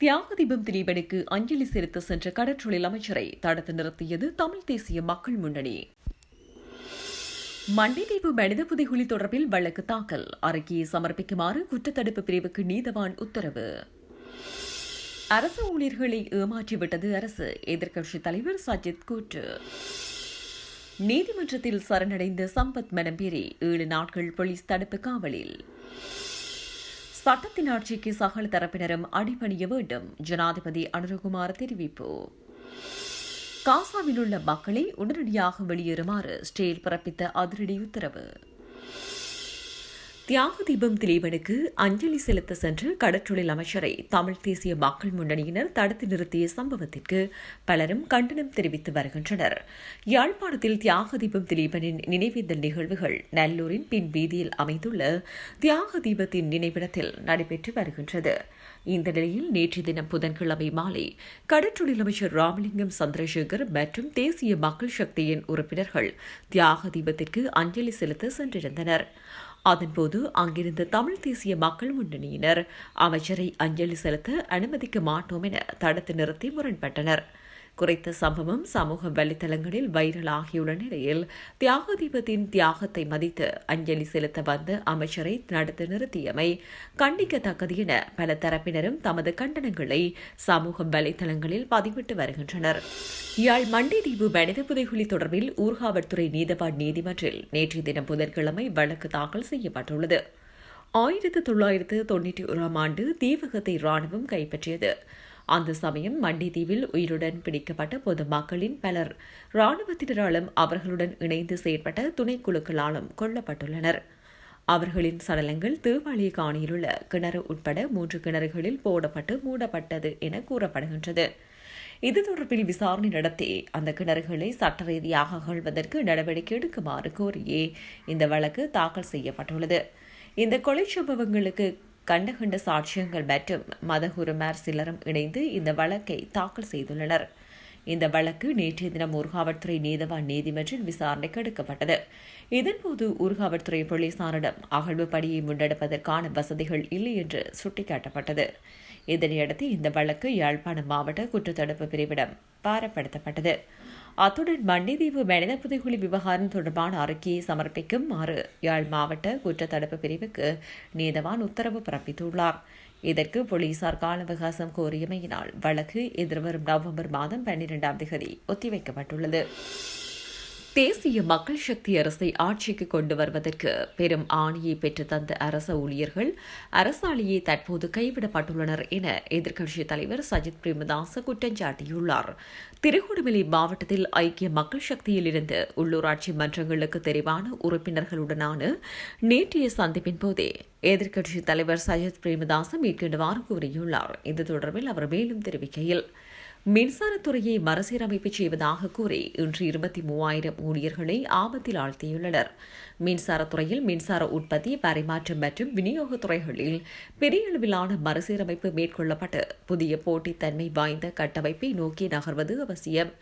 தியாகதீபம் திலீபனுக்கு அஞ்சலி செலுத்த சென்ற கடற்றொழில் அமைச்சரை தடுத்து நிறுத்தியது தமிழ் தேசிய மக்கள் முன்னணி. மண்டிதீவு மனித புதைகுழி தொடர்பில் வழக்கு தாக்கல். அறிக்கையை சமர்ப்பிக்குமாறு குற்றத்தடுப்பு பிரிவுக்கு நீதவான் உத்தரவு. அரசு ஊழியர்களை ஏமாற்றிவிட்டது அரசு. எதிர்க்கட்சித் தலைவர் சஜித் கூற்று. நீதிமன்றத்தில் சரணடைந்த சம்பத் மனம்பேரி ஏழு நாட்கள் போலீஸ் தடுப்பு காவலில். சட்டத்தின் ஆட்சிக்கு சகல தரப்பினரும் அடிபணிய வேண்டும். ஜனாதிபதி அனுரகுமார் தெரிவிப்பு. காசாவில் உள்ள மக்களை உடனடியாக வெளியேறுமாறு ஸ்டேல் பிறப்பித்த அதிரடி உத்தரவு. தியாக தீபம் திலீபனுக்கு அஞ்சலி செலுத்த சென்று கடற்றொழில் அமைச்சரை தமிழ் தேசிய மக்கள் முன்னணியினர் தடுத்து நிறுத்திய சம்பவத்திற்கு பலரும் கண்டனம் தெரிவித்து வருகின்றனர். யாழ்ப்பாணத்தில் தியாக தீபம் திலீபனின் நினைவேந்தல் நிகழ்வுகள் நல்லூரின் பின் வீதியில் அமைந்துள்ள தியாக தீபத்தின் நினைவிடத்தில் நடைபெற்று வருகின்றது. இந்த நிலையில் நேற்று தினம் புதன்கிழமை மாலை கடற்றொழில் அமைச்சர் ராமலிங்கம் சந்திரசேகர் மற்றும் தேசிய மக்கள் சக்தியின் உறுப்பினர்கள் தியாக தீபத்திற்கு அஞ்சலி செலுத்த சென்றிருந்தனர். அதன்போது அங்கிருந்த தமிழ் தேசிய மக்கள் முன்னணியினர் அமைச்சரை அஞ்சலி செலுத்த அனுமதிக்க மாட்டோம் என தடுத்து நிறுத்தி முரண்பட்டனர். குறித்த சம்பவம் சமூக வலைதளங்களில் வைரலாகியுள்ள நிலையில் தியாக தீபத்தின் தியாகத்தை மதித்து அஞ்சலி செலுத்த வந்த அமைச்சரை நடத்த நிறுத்தியமை கண்டிக்கத்தக்கது என பல தரப்பினரும் தமது கண்டனங்களை சமூக வலைதளங்களில் பதிவிட்டு வருகின்றனர். யாழ் மண்டைதீவு மனித புதைகுலி தொடர்பில் ஊர்காவல்துறை நீதவான் நீதிமன்றில் நேற்றைய தினம் புதன்கிழமை வழக்கு தாக்கல் செய்யப்பட்டுள்ளது. ஆயிரத்து தொள்ளாயிரத்து தொன்னூற்றி ஓராம் ஆண்டு தீவகத்தை ராணுவம் கைப்பற்றியது. அந்த சமயம் மண்டிதீவில் உயிருடன் பிடிக்கப்பட்ட பொதுமக்களின் பலர் இராணுவத்தினராலும் அவர்களுடன் இணைந்து செயற்பட்ட துணைக்குழுக்களாலும் கொல்லப்பட்டுள்ளனர். அவர்களின் சடலங்கள் தேவாலய காணியிலுள்ள கிணறு உட்பட மூன்று கிணறுகளில் போடப்பட்டு மூடப்பட்டது என கூறப்படுகின்றது. இது தொடர்பில் விசாரணை நடத்தி அந்த கிணறுகளை சட்ட ரீதியாக அகழ்வதற்கு நடவடிக்கை எடுக்குமாறு கோரியே இந்த வழக்கு தாக்கல் செய்யப்பட்டுள்ளது. இந்த கொலை சம்பவங்களுக்கு கண்டகண்ட சாட்சியங்கள் மற்றும் மதகுருமார் சிலரும் இணைந்து இந்த வழக்கை தாக்கல் செய்துள்ளனர். இந்த வழக்கு நேற்றைய தினம் ஊர்காவல்துறை நீதவான் நீதிமன்றில் விசாரணைக்கு எடுக்கப்பட்டது. இதன்போது ஊர்காவல்துறை போலீசாரிடம் அகழ்வு பணியை முன்னெடுப்பதற்கான வசதிகள் இல்லை என்று சுட்டிக்காட்டப்பட்டது. இதனையடுத்து இந்த வழக்கு யாழ்ப்பாணம் மாவட்ட குற்றத்தடுப்பு பிரிவிடம் பாரப்படுத்தப்பட்டது. அத்துடன் மண்டிதீவு மனித புதைகுழி விவகாரம் தொடர்பான அறிக்கையை சமர்ப்பிக்குமாறு யாழ் மாவட்ட குற்றத்தடுப்பு பிரிவுக்கு நீதவான் உத்தரவு பிறப்பித்துள்ளார். இதற்கு போலீசார் கால அவகாசம் கோரியமையினால் வழக்கு எதிர்வரும் நவம்பர் மாதம் பன்னிரெண்டாம் தேதி ஒத்திவைக்கப்பட்டுள்ளது. தேசிய மக்கள் சக்தி அரசை ஆட்சிக்கு கொண்டு வருவதற்கு பெரும் ஆணையை பெற்று தந்த அரச ஊழியர்கள் அரசாலேயே தற்போது கைவிடப்பட்டுள்ளனர் என எதிர்க்கட்சித் தலைவர் சஜித் பிரேமதாச குற்றம் சாட்டியுள்ளார். திருகோணமலை மாவட்டத்தில் ஐக்கிய மக்கள் சக்தியிலிருந்து உள்ளூராட்சி மன்றங்களுக்கு தெரிவான உறுப்பினர்களுடனான நேற்றைய சந்திப்பின் போதே எதிர்க்கட்சித் தலைவர் சஜித் பிரேமதாச மேற்கொண்டுவாறு கூறியுள்ளார். இது தொடர்பில் அவர் மேலும் தெரிவிக்கையில் மின்சாரத்துறையை மறுசீரமைப்பு செய்வதாக கூறி இன்று இருபத்தி மூவாயிரம் ஊழியர்களை ஆபத்தில் ஆழ்த்தியுள்ளனர். மின்சாரத்துறையில் மின்சார உற்பத்தி பரிமாற்றம் மற்றும் விநியோகத் துறைகளில் பெரிய அளவிலான மறுசீரமைப்பு மேற்கொள்ளப்பட்டு புதிய போட்டித்தன்மை வாய்ந்த கட்டமைப்பை நோக்கி நகர்வது அவசியம்.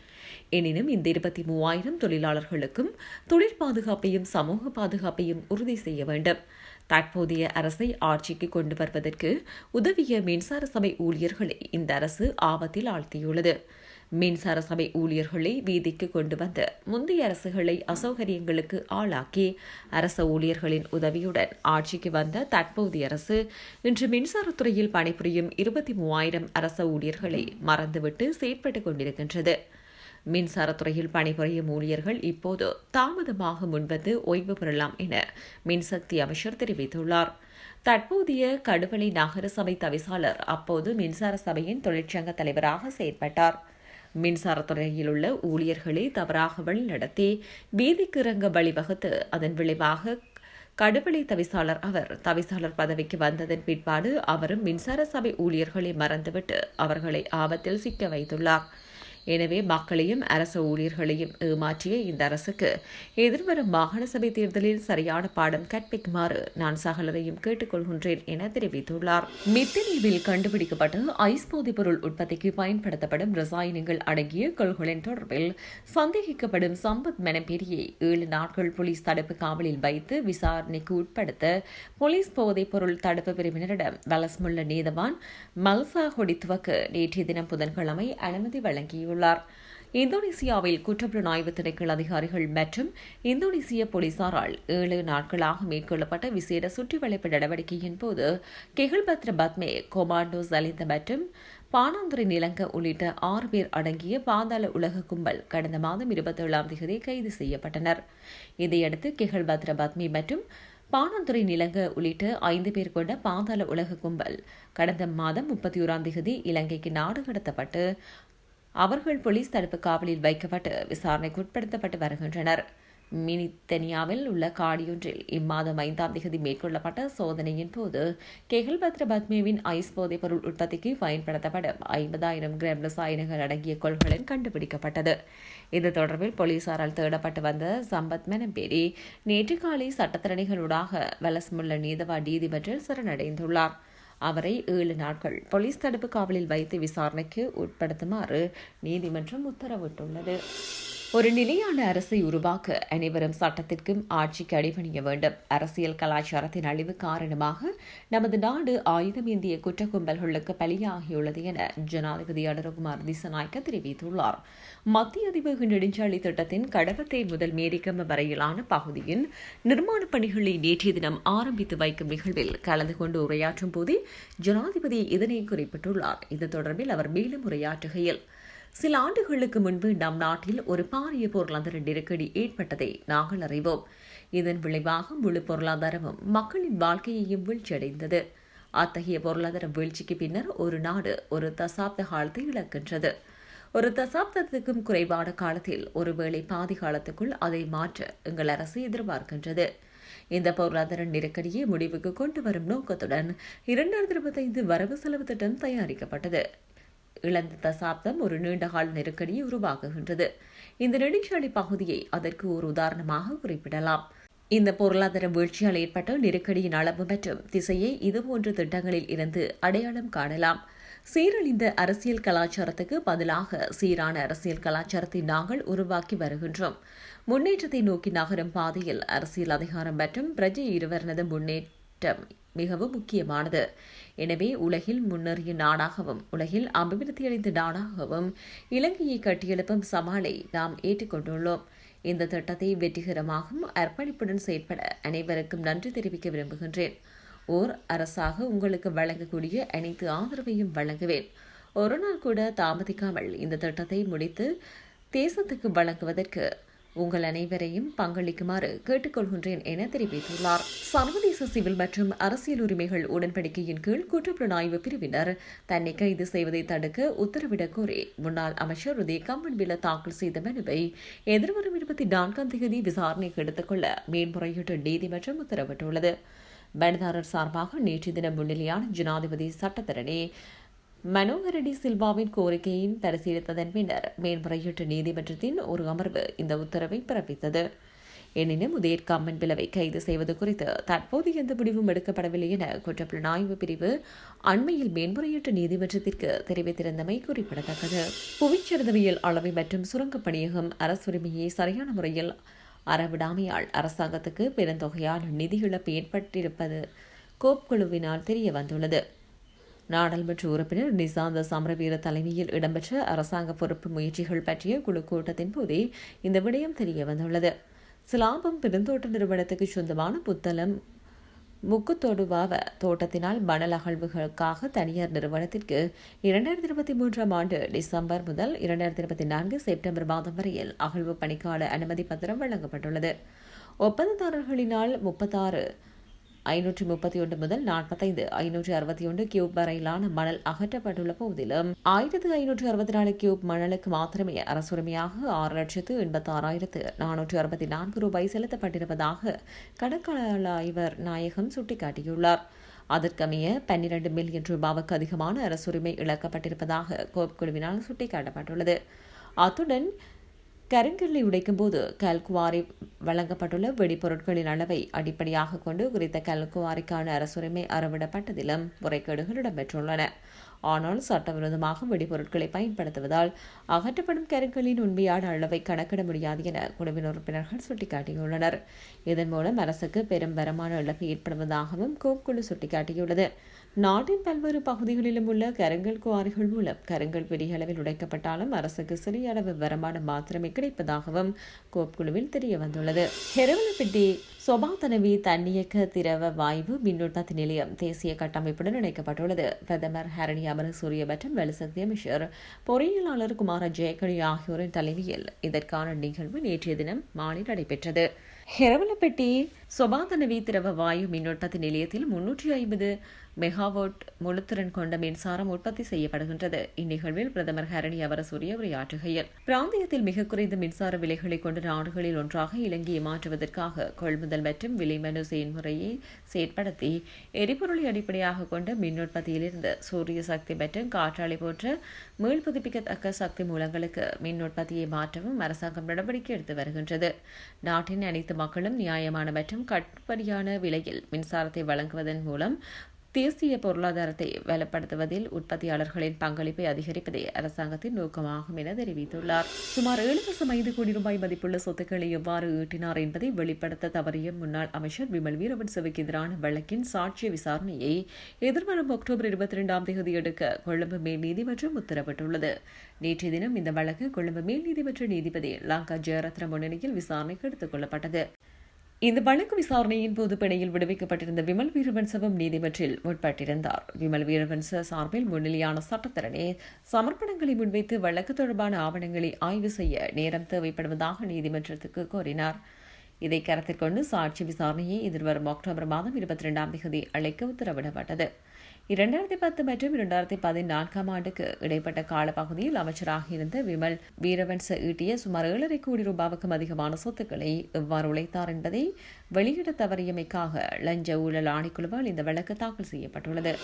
எனினும் இந்த இருபத்தி மூவாயிரம் தொழிலாளர்களுக்கும் தொழிற் பாதுகாப்பையும் சமூக பாதுகாப்பையும் உறுதி செய்ய வேண்டும். தற்போதைய அரசை ஆட்சிக்கு கொண்டு வருவதற்கு உதவிய மின்சார சபை ஊழியர்களை இந்த அரசு ஆபத்தில் ஆழ்த்தியுள்ளது. மின்சார சபை ஊழியர்களை வீதிக்கு கொண்டு வந்த முந்தைய அரசுகளை அசௌகரியங்களுக்கு ஆளாக்கி அரச ஊழியர்களின் உதவியுடன் ஆட்சிக்கு வந்த தற்போதைய அரசு இன்று மின்சாரத்துறையில் பணிபுரியும் இருபத்தி மூவாயிரம் அரச ஊழியர்களை மறந்துவிட்டு செயற்பட்டுக் கொண்டிருக்கின்றது. மின்சாரத்துறையில் பணிபுரியும் ஊழியர்கள் இப்போது தாமதமாக முன்வந்து ஓய்வு பெறலாம் என மின்சக்தி அமைச்சர் தெரிவித்துள்ளார். தற்போதைய கடுவலை நகர சபை தவிசாளர் அப்போது மின்சார சபையின் தொழிற்சங்க தலைவராக செயற்பட்டார். மின்சாரத்துறையில் உள்ள ஊழியர்களை தவறாக வழிநடத்தி வீதிக்கு இறங்க வழிவகுத்து அதன் விளைவாக கடுவலை தவிசாளர் அவர் தவிசாளர் பதவிக்கு வந்ததன் பிற்பாடு அவரும் மின்சார சபை ஊழியர்களை மறந்துவிட்டு அவர்களை ஆபத்தில் சிக்க வைத்துள்ளார். எனவே மக்களையும் அரசு ஊழியர்களையும் ஏமாற்றிய இந்த அரசுக்கு எதிர்வரும் மாகாண சபை தேர்தலில் சரியான பாடம் கற்பிக்குமாறு நான் சகலரையும் கேட்டுக்கொள்கின்றேன் என தெரிவித்துள்ளார். மித்தனீவில் கண்டுபிடிக்கப்பட்ட ஐஸ் போதைப் பொருள் உற்பத்திக்கு பயன்படுத்தப்படும் ரசாயனங்கள் அடங்கிய கொள்களின் தொடர்பில் சந்தேகிக்கப்படும் சம்பத் மெனப்பேரியை ஏழு நாட்கள் போலீஸ் தடுப்பு காவலில் வைத்து விசாரணைக்கு உட்படுத்த போலீஸ் போதைப் பொருள் தடுப்பு பிரிவினரிடம் வலஸ்முள்ள நீதவான் மல்சா கொடித்துவக்கு நேற்றைய தினம் புதன்கிழமை அனுமதி வழங்கியுள்ளார். தெரிவித்துள்ளார். இந்தோனேசியாவில் குற்றப்புலனாய்வு திணைக்கள அதிகாரிகள் மற்றும் இந்தோனேசிய போலீசாரால் ஏழு நாட்களாக மேற்கொள்ளப்பட்ட விசேட சுற்றிவளைப்பு நடவடிக்கையின் போது கெகில்பத்ர பத்மே கொமாண்டோ சலிந்த மற்றும் பானாந்துரை நிலங்க உள்ளிட்ட ஆறு பேர் அடங்கிய பாதாள உலக கும்பல் கடந்த மாதம் இருபத்தேழாம் தேதி கைது செய்யப்பட்டனர். இதையடுத்து கெகல் பத்ர பத்மி மற்றும் பானாந்துறை நிலங்க உள்ளிட்ட ஐந்து பேர் கொண்ட பாதாள உலக கும்பல் கடந்த மாதம் முப்பத்தி ஓராம் தேதி இலங்கைக்கு நாடு கடத்தப்பட்டு அவர்கள் போலீஸ் தடுப்பு காவலில் வைக்கப்பட்டு விசாரணைக்கு உட்படுத்தப்பட்டு வருகின்றனர். மினித்தனியாவில் உள்ள காடியொன்றில் இம்மாதம் ஐந்தாம் தேதி மேற்கொள்ளப்பட்ட சோதனையின் போது கெகல்பத்ர பத்மேவின் ஐஸ் போதைப் பொருள் உற்பத்திக்கு பயன்படுத்தப்படும் ஐம்பதாயிரம் கிராம் ரசாயனங்கள் அடங்கிய கொள்கலன் கண்டுபிடிக்கப்பட்டது. இது தொடர்பில் போலீசாரால் தேடப்பட்டு வந்த சம்பத் மெனம்பேரி நேற்று காலை சட்டத்திறனைகளூடாக வலசமுள்ள நீதவா நீதிமன்றில் சரணடைந்துள்ளார். அவரை ஏழு நாட்கள் போலீஸ் தடுப்பு காவலில் வைத்து விசாரணைக்கு உட்படுத்துமாறு நீதிமன்றம் உத்தரவிட்டுள்ளது. ஒரு நிலையான அரசை உருவாக்க அனைவரும் சட்டத்திற்கும் ஆட்சிக்கு அடிபணிய வேண்டும். அரசியல் கலாச்சாரத்தின் அழிவு காரணமாக நமது நாடு ஆயுதம் ஏந்திய குற்ற கும்பல்களுக்கு பலியாகியுள்ளது என ஜனாதிபதி அனுரகுமார் திசநாயக்க தெரிவித்துள்ளார். மத்திய அதிவேக நெடுஞ்சாலை திட்டத்தின் கடவத்தை முதல் மேரிக்கம்ப வரையிலான பகுதியின் நிர்மாணப் பணிகளை நேற்றைய தினம் ஆரம்பித்து வைக்கும் நிகழ்வில் கலந்து கொண்டு உரையாற்றும் போதே ஜனாதிபதி இதனை குறிப்பிட்டுள்ளார். இது தொடர்பில் அவர் மேலும் உரையாற்றுகையில் சில ஆண்டுகளுக்கு முன்பு நம் நாட்டில் ஒரு பாரிய பொருளாதார நெருக்கடி ஏற்பட்டதை நாங்கள் அறிவோம். இதன் விளைவாக முழு பொருளாதாரமும் மக்களின் வாழ்க்கையையும் வீழ்ச்சியடைந்தது. அத்தகைய பொருளாதார வீழ்ச்சிக்கு பின்னர் ஒரு நாடு ஒரு தசாப்த காலத்தை இழக்கின்றது. ஒரு தசாப்தத்துக்கும் குறைவான காலத்தில் ஒருவேளை பாதி காலத்துக்குள் அதை மாற்ற எங்கள் அரசு எதிர்பார்க்கின்றது. இந்த பொருளாதார நெருக்கடியை முடிவுக்கு கொண்டு வரும் நோக்கத்துடன் இரண்டாயிரத்தி இருபத்தைந்து வரவு செலவு திட்டம் தயாரிக்கப்பட்டது. இழந்த தசாப்தம் ஒரு நீண்டகால நெருக்கடியை உருவாக்குகின்றது. இந்த நெடுஞ்சாலை பகுதியை அதற்கு ஒரு உதாரணமாக குறிப்பிடலாம். இந்த பொருளாதார வீழ்ச்சியால் ஏற்பட்ட நெருக்கடியின் அளவு மற்றும் திசையை இதுபோன்ற திட்டங்களில் இருந்து அடையாளம் காணலாம். சீரழிந்த அரசியல் கலாச்சாரத்துக்கு பதிலாக சீரான அரசியல் கலாச்சாரத்தை நாங்கள் உருவாக்கி வருகின்றோம். முன்னேற்றத்தை நோக்கி நகரும் பாதையில் அரசியல் அதிகாரம் மற்றும் பிரஜை இருவரனது முன்னேற்றம் மிகவும் முக்கியமானது. எனவே உலகில் முன்னேறிய நாடாகவும் உலகில் அபிவிருத்தியடைந்த நாடாகவும் இலங்கையை கட்டியெழுப்பும் சவாலை நாம் ஏற்றுக்கொண்டுள்ளோம். இந்த திட்டத்தை வெற்றிகரமாகவும் அர்ப்பணிப்புடன் செயற்பட அனைவருக்கும் நன்றி தெரிவிக்க விரும்புகின்றேன். ஓர் அரசாக உங்களுக்கு வழங்கக்கூடிய அனைத்து ஆதரவையும் வழங்குவேன். ஒரு நாள் கூட தாமதிக்காமல் இந்த திட்டத்தை முடித்து தேசத்துக்கு வழங்குவதற்கு உங்கள் அனைவரையும் பங்களிக்குமாறு கேட்டுக்கொள்கின்றேன் என தெரிவித்துள்ளார். சர்வதேச சிவில் மற்றும் அரசியல் உரிமைகள் உடன்படிக்கையின் கீழ் குற்றப்புலனாய்வு பிரிவினர் தன்னை கைது செய்வதை தடுக்க உத்தரவிடக் கோரி முன்னாள் அமைச்சர் உதய கம்பன்பில தாக்கல் செய்த மனுவை எதிர்வரும் இருபத்தி நான்காம் தேதி விசாரணைக்கு எடுத்துக்கொள்ள மேன்முறையீட்டு நீதிமன்றம் உத்தரவிட்டுள்ளது. மனுதாரர் சார்பாக நேற்று தினம் முன்னிலையான ஜனாதிபதி சட்டத்தரணி மனோகரடி சில்வாவின் கோரிக்கையின் பரிசீலித்ததன் பின்னர் மேன்முறையீட்டு நீதிமன்றத்தின் ஒரு அமர்வு இந்த உத்தரவை பிறப்பித்தது. எனினும் உதயர் கம்மன் பிளவை கைது செய்வது குறித்து தற்போது எந்த முடிவும் எடுக்கப்படவில்லை என குற்றப்புலனாய்வு பிரிவு அண்மையில் மேன்முறையீட்டு நீதிமன்றத்திற்கு தெரிவித்திருந்தமை குறிப்பிடத்தக்கது. புவிச்சரிதவியல் அளவை மற்றும் சுரங்கப் பணியகம் அரசுரிமையை சரியான முறையில் அறவிடாமையால் அரசாங்கத்துக்கு பெருந்தொகையான நிதி இழப்பு ஏற்பட்டிருப்பது கோப் குழுவினால் தெரிய வந்துள்ளது நாடாளுமன்ற உறுப்பினர் நிசாந்த சமரவீர தலைமையில் இடம்பெற்ற அரசாங்க பொறுப்பு முயற்சிகள் பற்றிய குழு கூட்டத்தின் போதே இந்த விடயம் தெரிய வந்துள்ளது. சிலாபம் பெருந்தோட்ட நிறுவனத்துக்கு சொந்தமான புத்தளம் முக்குத்தொடுவாவ தோட்டத்தினால் மணல் அகழ்வுகளுக்காக தனியார் நிறுவனத்திற்கு இரண்டாயிரத்தி இருபத்தி மூன்றாம் ஆண்டு டிசம்பர் முதல் இரண்டாயிரத்தி இருபத்தி நான்கு செப்டம்பர் மாதம் வரையில் அகழ்வு பணிக்கால அனுமதி பத்திரம் வழங்கப்பட்டுள்ளது. ஒப்பந்ததாரர்களினால் முப்பத்தாறு ஐநூற்றி முப்பத்தி ஒன்று முதல் நாற்பத்தைந்து ஐநூற்றி அறுபத்தி ஒன்று கியூப் வரையிலான மணல் அகற்றப்பட்டுள்ள போதிலும் ஆயிரத்து ஐநூற்று அறுபத்தி நாலு கியூப் மணலுக்கு மாத்திரமே அரசுரிமையாக ஆறு லட்சத்து எண்பத்தி ஆறாயிரத்து நானூற்று அறுபத்தி நான்கு ரூபாய் செலுத்தப்பட்டிருப்பதாக கணக்காளர் நாயகம் சுட்டிக்காட்டியுள்ளார். அதற்கமைய பன்னிரண்டு மில்லியன் ரூபாவுக்கு அதிகமான அரசுரிமை இழக்கப்பட்டிருப்பதாக கோப் குழுவினால் சுட்டிக்காட்டப்பட்டுள்ளது. அத்துடன் கருங்கல்லை உடைக்கும் போது கல்குவாரி வழங்கப்பட்டுள்ள வெடிபொருட்களின் அளவை அடிப்படையாக கொண்டு குறித்த கல்குவாரிக்கான அரசுரிமை அறவிடப்பட்டதிலும் முறைகேடுகள் இடம்பெற்றுள்ளன. ஆனால் சட்டவிரோதமாக வெடிபொருட்களை பயன்படுத்துவதால் அகற்றப்படும் கருக்களின் உண்மையான அளவை கணக்கிட முடியாது என குழுவின் உறுப்பினர்கள் சுட்டிக்காட்டியுள்ளனர். இதன் மூலம் அரசுக்கு பெரும் வருமான இழப்பு ஏற்படுவதாகவும் கோப் குழு சுட்டிக்காட்டியுள்ளது. நாட்டின் பல்வேறு பகுதிகளிலும் உள்ள கருங்கல் குவாரிகள் மூலம் கருங்கல் பெரிய அளவில் உடைக்கப்பட்டாலும் அரசுக்கு சிறிய அளவு வருமானம் மாத்திரமே கிடைப்பதாகவும் கோப் குழுவில் தெரிய வந்துள்ளது ஹெரவலப்பட்டி சொபாதனவி தன்னியக்க திரவ வாயு மின் நிலையம் தேசிய கட்டமைப்புடன் இணைக்கப்பட்டுள்ளது. பிரதமர் ஹரணியா அமரசூரிய மற்றும் வலுசக்தி அமைச்சர். பொறியியலாளர் குமார ஜெயக்கழி ஆகியோரின் தலைமையில் இதற்கான நிகழ்வு நேற்றைய தினம் மாலை நடைபெற்றது. ஹெரவலப்பட்டி சொபாதனவி திரவ வாயு மின் உற்பத்தி நிலையத்தில் முன்னூற்றி ஐம்பது மெகாவோட் முழுத்திறன் கொண்ட மின்சாரம் உற்பத்தி செய்யப்படுகின்றது. இந்நிகழ்வில் பிரதமர் ஹரணி அவரசூரிய உரையாற்றுகையில் பிராந்தியத்தில் மிக குறைந்த மின்சார விலைகளை கொண்ட நாடுகளில் ஒன்றாக இலங்கையை மாற்றுவதற்காக கொள்முதல் மற்றும் விலைமனு செயல்முறையை செயற்படுத்தி எரிபொருளை அடிப்படையாக கொண்ட மின்னுற்பத்தியிலிருந்து சூரிய சக்தி மற்றும் காற்றாலை போன்ற மீள் புதுப்பிக்கத்தக்க சக்தி மூலங்களுக்கு மின் உற்பத்தியை மாற்றவும் அரசாங்கம் நடவடிக்கை எடுத்து வருகின்றது. நாட்டின் அனைத்து மக்களும் நியாயமான மற்றும் கட்டுப்படியான விலையில் மின்சாரத்தை வழங்குவதன் மூலம் தேசிய பொருளாதாரத்தை வலுப்படுத்துவதில் உற்பத்தியாளர்களின் பங்களிப்பை அதிகரிப்பதே அரசாங்கத்தின் நோக்கமாகும் என தெரிவித்துள்ளார். சுமார் ஏழு லட்சம் ஐந்து கோடி ரூபாய் மதிப்புள்ள சொத்துக்களை எவ்வாறு ஈட்டினார் என்பதை வெளிப்படுத்த தவறிய முன்னாள் அமைச்சர் விமல் வீரவன்சவுக்கு எதிரான வழக்கின் சாட்சிய விசாரணையை எதிர்வரும் அக்டோபர் இருபத்தி இரண்டாம் தேதி எடுக்க கொழும்பு மேல் நீதிமன்றம் உத்தரவிட்டுள்ளது. நேற்றைய தினம் இந்த வழக்கு கொழும்பு மேல் நீதிமன்ற நீதிபதி லாங்கா ஜெயரத்ன முன்னணியில் விசாரணைக்கு எடுத்துக் கொள்ளப்பட்டது. இந்த வழக்கு விசாரணையின் போது பிணையில் விடுவிக்கப்பட்டிருந்த விமல் வீரவன்சவம் நீதிமன்றில் முற்பட்டிருந்தார். விமல் வீரவன்ச சார்பில் முன்னிலையான சட்டத்தரணி சமர்ப்பணங்களை முன்வைத்து வழக்கு தொடர்பான ஆவணங்களை ஆய்வு செய்ய நேரம் தேவைப்படுவதாக நீதிமன்றத்துக்கு கோரினார். இதை கருத்தில் கொண்டு சாட்சி விசாரணையை எதிர்வரும் அக்டோபர் மாதம் இருபத்தி இரண்டாம் தேதி அழைக்க உத்தரவிடப்பட்டது. இரண்டாயிரத்தி பத்து மற்றும் இரண்டாயிரத்தி பதினான்காம் ஆண்டுக்கு இடைப்பட்ட காலப்பகுதியில் அமைச்சராக இருந்த விமல் வீரவன்ச ஈட்டிய சுமார் ஏழரை கோடி ரூபாவுக்கும் அதிகமான சொத்துக்களை எவ்வாறு உழைத்தார் என்பதை வெளியிட தவறியமைக்காக லஞ்ச ஊழல் ஆணைக்குழுவால் இந்த வழக்கு தாக்கல் செய்யப்பட்டுள்ளது.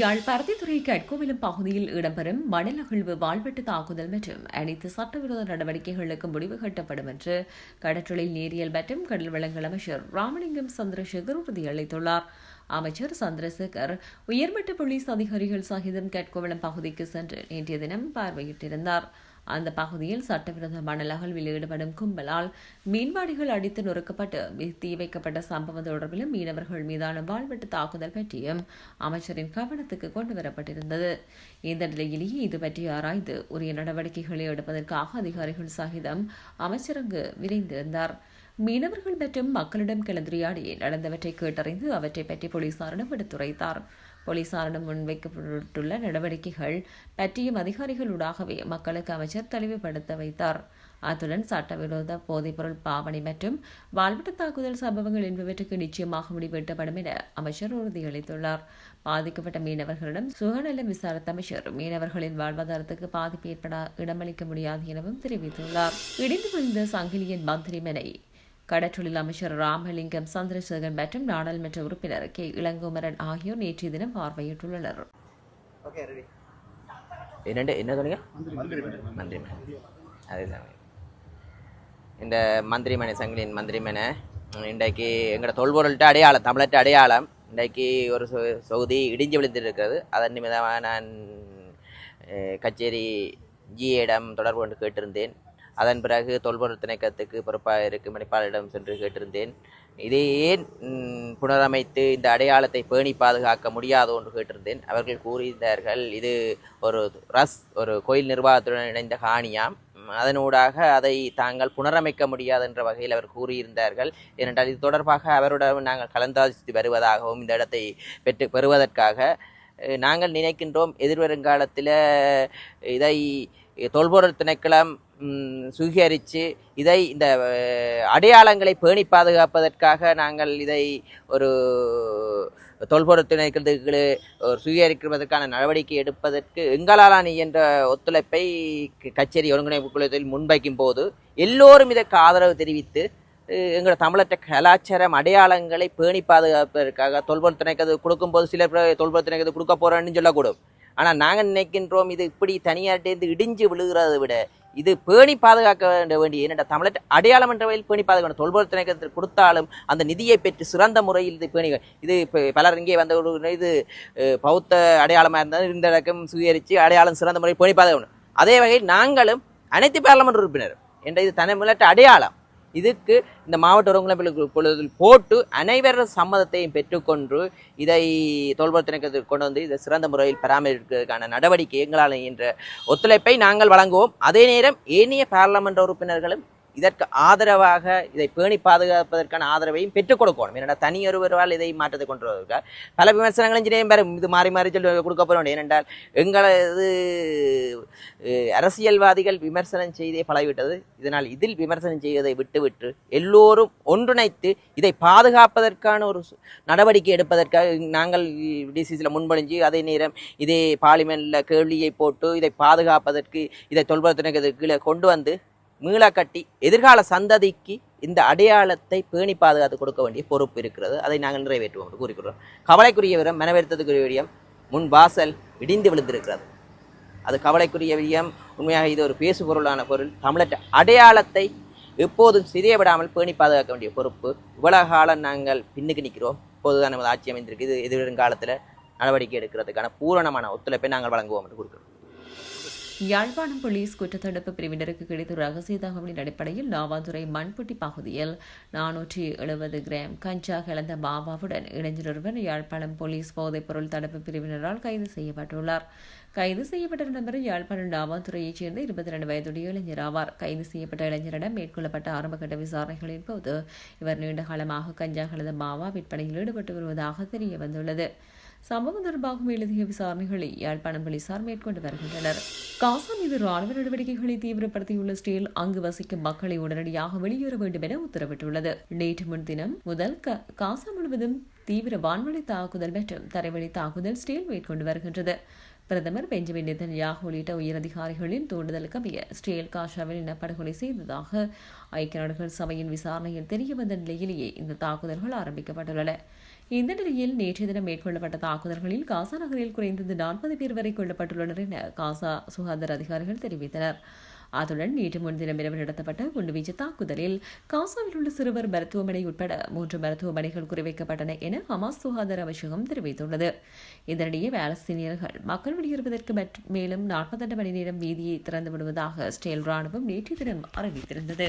யாழ் பருத்தித்துறை கட்கோவிலும் பகுதியில் இடம்பெறும் மணல் அகழ்வு வாழ்வெட்டு தாக்குதல் மற்றும் அனைத்து சட்டவிரோத நடவடிக்கைகளுக்கு முடிவு கட்டப்படும் என்று கடற்றொழில் நீரியல் மற்றும் கடல் வளங்கள் அமைச்சர் ராமலிங்கம் சந்திரசேகர் உறுதியளித்துள்ளார். அமைச்சர் சந்திரசேகர். உயர்மட்ட போலீஸ் அதிகாரிகள் சகிதம் கேட்கோவளம் பகுதிக்கு சென்று நேற்றைய தினம் பார்வையிட்டிருந்தார். அந்த பகுதியில் சட்டவிரோத மணல் அகழ்வில் ஈடுபடும் கும்பலால் மீன்வாடிகள் அடித்து நொறுக்கப்பட்டு தீ வைக்கப்பட்ட சம்பவம் தொடர்பிலும் மீனவர்கள் மீதான வாழ்வெட்டு தாக்குதல் பற்றியும் அமைச்சரின் கவனத்துக்கு கொண்டு வரப்பட்டிருந்தது. இந்த நிலையிலேயே இது பற்றி ஆராய்ந்து உரிய நடவடிக்கைகளை எடுப்பதற்காக அதிகாரிகள் சகிதம் அமைச்சரங்கு விரைந்திருந்தார். மீனவர்கள் மற்றும் மக்களிடம் கலந்துரையாடி நடந்தவற்றை கேட்டறிந்து அவற்றை பற்றி போலீசாரிடம் எடுத்துரைத்தார். போலீசாரிடம் முன்வைக்கப்பட்டுள்ள நடவடிக்கைகள் பற்றியும் அதிகாரிகளூடாகவே மக்களுக்கு அமைச்சர் தெளிவுபடுத்த வைத்தார். அத்துடன் சட்டவிரோத போதைப்பொருள் பாவனை மற்றும் வாழ்வெட்டு தாக்குதல் சம்பவங்கள் என்பவற்றுக்கு நிச்சயமாக முடிவெட்டப்படும் என அமைச்சர் உறுதியளித்துள்ளார். பாதிக்கப்பட்ட மீனவர்களிடம் சுகநலம் விசாரித்த அமைச்சர் மீனவர்களின் வாழ்வாதாரத்துக்கு பாதிப்பு ஏற்பட இடமளிக்க முடியாது எனவும் தெரிவித்துள்ளார். இடிந்து விழுந்த சங்கிலியன் மந்திரிமனை கடற்றொழில் அமைச்சர் ராமலிங்கம் சந்திரசேகரன் மற்றும் நாடாளுமன்ற உறுப்பினர் கே. இளங்குமரன் ஆகியோர் நேற்றைய தினம் பார்வையிட்டுள்ளனர். என்ன சொன்னீங்க? இந்த மந்திரிமனை சங்கிலின் மந்திரிமனை இன்றைக்கு எங்களோட தொல்பொருள்கிட்ட அடையாளம் தமிழற்ற அடையாளம் இன்றைக்கு ஒரு சொ சொகுதி இடிஞ்சு விழுந்திருக்கிறது. அதன் நிமித்தமாக நான் கச்சேரி ஜிஏடம் தொடர்பு கொண்டு கேட்டிருந்தேன். அதன் பிறகு தொல்பொருள் திணைக்கத்துக்கு பொறுப்பாக இருக்கும் மணிப்பாளரிடம் சென்று கேட்டிருந்தேன். இதை ஏன் புனரமைத்து இந்த அடையாளத்தை பேணி பாதுகாக்க முடியாதோ என்று கேட்டிருந்தேன். அவர்கள் கூறியிருந்தார்கள் இது ஒரு ரஸ் ஒரு கோயில் நிர்வாகத்துடன் இணைந்த காணியாம். அதனூடாக அதை தாங்கள் புனரமைக்க முடியாது என்ற வகையில் அவர் கூறியிருந்தார்கள். ஏனென்றால் இது தொடர்பாக அவருடன் நாங்கள் கலந்தாலோசித்து வருவதாகவும் இந்த இடத்தை பெற்று பெறுவதற்காக நாங்கள் நினைக்கின்றோம் எதிர்வருங்காலத்தில் இதை தொல்பொருள் திணைக்களம் சுகரித்து சுகீகரித்து இதை இந்த அடையாளங்களை பேணி பாதுகாப்பதற்காக நாங்கள் இதை ஒரு தொல்பொருள் திணைக்களத்துக்கு ஒரு நடவடிக்கை எடுப்பதற்கு எங்களாலான என்ற ஒத்துழைப்பை க- கச்சேரி ஒருங்கிணைப்பு குழுவில் முன்வைக்கும் போது எல்லோரும் இதற்கு ஆதரவு தெரிவித்து அஹ், எங்களோட தமிழற்ற கலாச்சாரம் அடையாளங்களை பேணி பாதுகாப்பதற்காக தொல்பொருள் திணைக்கிறது கொடுக்கும்போது சிலர் தொல்பொருள் திணைக்கிறது கொடுக்க போகிறேன்னு சொல்லக்கூடும் ஆனால் நாங்கள் நினைக்கின்றோம் இது இப்படி தனியார்ட்டேந்து இடிஞ்சு விழுகிறதை விட இது பேணி பாதுகாக்க வேண்ட வேண்டிய என்னென்ன தமிழர் அடையாளம் என்ற வகையில் பேணி பாதுகாக்கணும். தொல்பொருள் திணைக்கத்தில் கொடுத்தாலும் அந்த நிதியை பெற்று சிறந்த முறையில் இது பேணி இது இப்போ பலர் இங்கே வந்த ஒரு இது பௌத்த அடையாளமாக இருந்தால் இந்த இடக்கம் சுயரித்து அடையாளம் சிறந்த முறையில் பேணி பாதுகாக்கணும். அதே வகையில் நாங்களும் அனைத்து பாராளுமன்ற உறுப்பினர் என்ற இது தமிழற்ற அடையாளம். இதுக்கு இந்த மாவட்ட ஒருங்கிணைப்பு குழுவில் போட்டு அனைவர் சம்மதத்தையும் பெற்றுக்கொண்டு இதை தொல்பொருள் கொண்டு வந்து இதை சிறந்த முறையில் பராமரிப்பதற்கான நடவடிக்கை எங்களால் என்ற ஒத்துழைப்பை நாங்கள் வழங்குவோம். அதே நேரம் ஏனைய பாராளுமன்ற உறுப்பினர்களும் இதற்கு ஆதரவாக இதை பேணி பாதுகாப்பதற்கான ஆதரவையும் பெற்றுக் கொடுக்கணும். ஏனென்றால் தனியொருவரால் இதை மாற்றத்தை கொண்டு வருவதற்காக பல விமர்சனங்களும் சின்ன பேர் இது மாறி மாறி சொல்லி கொடுக்கப்பட வேண்டும் ஏனென்றால் எங்களது அரசியல்வாதிகள் விமர்சனம் செய்தே பழகிவிட்டது. இதனால் இதில் விமர்சனம் செய்வதை விட்டுவிட்டு எல்லோரும் ஒன்றிணைத்து இதை பாதுகாப்பதற்கான ஒரு நடவடிக்கை எடுப்பதற்காக நாங்கள் டிசிசியில் முன்பணிஞ்சு அதே நேரம் இதே பார்லிமெண்ட்டில் கேள்வியை போட்டு இதை பாதுகாப்பதற்கு இதை தொல்பொருத்தினத்துக்கு கீழே கொண்டு வந்து மீள கட்டி எதிர்கால சந்ததிக்கு இந்த அடையாளத்தை பேணி பாதுகாத்து கொடுக்க வேண்டிய பொறுப்பு இருக்கிறது. அதை நாங்கள் நிறைவேற்றுவோம் என்று கூறிக்கொள்கிறோம். கவலைக்குரிய விடம் மனவருத்தத்துக்குரிய விடயம் முன் வாசல் இடிந்து விழுந்திருக்கிறது. அது கவலைக்குரிய விடயம். உண்மையாக இது ஒரு பேசு பொருளான பொருள். தமிழற்ற அடையாளத்தை எப்போதும் சிறிய விடாமல் பேணி பாதுகாக்க வேண்டிய பொறுப்பு. இவ்வளவு காலம் நாங்கள் பின்னுக்கு நிற்கிறோம். இப்போதுதான் நமது ஆட்சி அமைந்திருக்கு இது எதிர்காலத்தில் நடவடிக்கை எடுக்கிறதுக்கான பூரணமான ஒத்துழைப்பை நாங்கள் வழங்குவோம் என்று கொடுக்கிறோம் யாழ்ப்பாணம் போலீஸ் குற்றத்தடுப்பு பிரிவினருக்கு கிடைத்த ரகசிய தகவலின் அடிப்படையில் நாவாந்துறை மண்புட்டி பகுதியில் நானூற்றி எழுபது கிராம் கஞ்சா கலந்த மாவாவுடன் இளைஞர் ஒருவர் யாழ்ப்பாணம் போலீஸ் போதைப்பொருள் தடுப்பு பிரிவினரால் கைது செய்யப்பட்டுள்ளார். கைது செய்யப்பட்ட நபர் யாழ்ப்பாணம் நாவாந்துறையைச் சேர்ந்த இருபத்தி ரெண்டு வயதுடைய இளைஞர் ஆவார். கைது செய்யப்பட்ட இளைஞரிடம் மேற்கொள்ளப்பட்ட ஆரம்பகட்ட விசாரணைகளின் போது இவர் நீண்ட காலமாக கஞ்சா கலந்த மாவா விற்பனையில் ஈடுபட்டு வருவதாக தெரிய வந்துள்ளது சம்பவம் தொடர்பாக எழுதிய விசாரணைகளை யாழ்ப்பாணம் போலீசார் மேற்கொண்டு வருகின்றனர். காசா மீது ராணுவ நடவடிக்கைகளை தீவிரப்படுத்தியுள்ள ஸ்டீல் அங்கு வசிக்கும் மக்களை உடனடியாக வெளியேற வேண்டும் என உத்தரவிட்டுள்ளது. நேற்று முன்தினம் முதல் காசா முழுவதும் தீவிர வான்வழி தாக்குதல் மற்றும் தரைவழி தாக்குதல் ஸ்டீல் மேற்கொண்டு வருகின்றது. பிரதமர் பெஞ்சமின் நெதன்யாகு உள்ளிட்ட உயரதிகாரிகளின் தூண்டுதலுக்கு அமைய ஸ்டேல் காஷாவில் இனப்படுகொலை செய்ததாக ஐக்கிய நாடுகள் சபையின் விசாரணையில் தெரிய வந்த நிலையிலேயே இந்த தாக்குதல்கள் ஆரம்பிக்கப்பட்டுள்ளன. இந்த நிலையில் நேற்றைய தினம் மேற்கொள்ளப்பட்ட தாக்குதல்களில் காசா நகரில் குறைந்தது நாற்பது பேர் வரை கொல்லப்பட்டுள்ளனர் என காசா சுகாதார அதிகாரிகள் தெரிவித்தனர். அத்துடன் நேற்று முன்தினம் இரவு நடத்தப்பட்ட குண்டுவீச்சு தாக்குதலில் காசாவில் உள்ள சிறுவர் மருத்துவமனை உட்பட மூன்று மருத்துவமனைகள் குறிவைக்கப்பட்டன என ஹமாஸ் சுகாதார அமைச்சகம் தெரிவித்துள்ளது. இதனிடையே பாலஸ்தீனியர்கள் மக்கள் வெளியேறுவதற்கு மேலும் நாற்பத்தெட்டு மணி நேரம் வீதியை திறந்து விடுவதாக ஸ்டேல் ராணுவம் நேற்று தினம் அறிவித்திருந்தது.